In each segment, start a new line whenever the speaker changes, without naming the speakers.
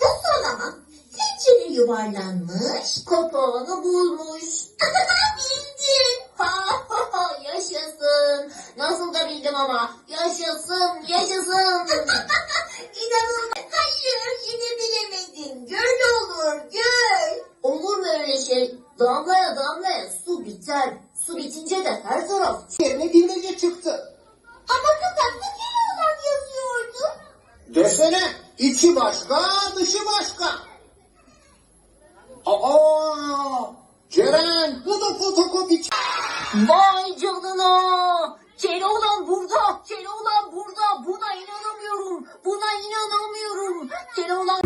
Bu son ama. Tencere yuvarlanmış, kopağını bulmuş. Bildin. Ha, ha, ha, yaşasın. Nasıl da bildim ama. Yaşasın, yaşasın. İnanılmaz. Hayır, yine bilemedin. Göl olur, göl. Olur mu öyle şey? Damlaya damlaya su biter. Su bitince de her taraf
Yerine bilmece çıktı.
ama kapakta Keloğlan yazıyordu.
Desene içi başka dışı başka. Aa Ceren bu da fotokopi.
Vay canına! Keloğlan burada! Keloğlan burada! Buna inanamıyorum! Buna inanamıyorum! Keloğlan...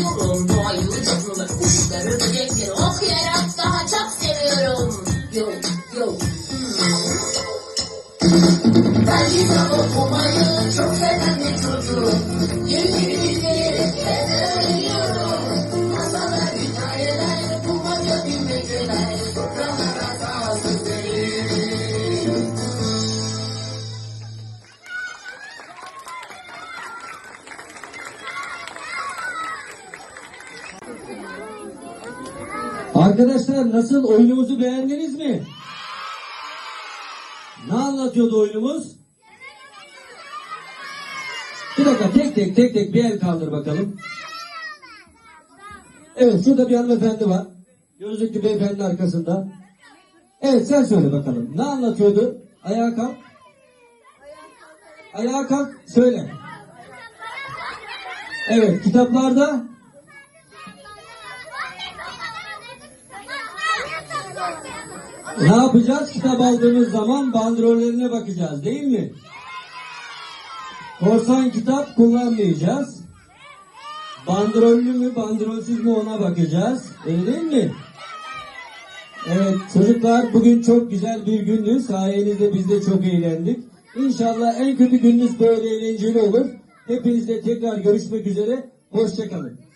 gelişiyorum. Doğayı, canlıları, kuşları, böcekleri okuyarak daha çok seviyorum. Yo, yo.
Ben kitap okumayı
Arkadaşlar nasıl oyunumuzu beğendiniz mi? Ne anlatıyordu oyunumuz? Bir dakika tek tek tek tek bir el kaldır bakalım. Evet şurada bir hanımefendi var. Gözlüklü beyefendi arkasında. Evet sen söyle bakalım. Ne anlatıyordu? Ayağa kalk. Ayağa kalk söyle. Evet kitaplarda Ne yapacağız? Kitap aldığımız zaman bandrollerine bakacağız değil mi? Korsan kitap kullanmayacağız. Bandrollü mü bandrolsüz mü ona bakacağız. Öyle değil mi? Evet çocuklar bugün çok güzel bir gündü. Sayenizde biz de çok eğlendik. İnşallah en kötü gününüz böyle eğlenceli olur. Hepinizle tekrar görüşmek üzere. Hoşçakalın.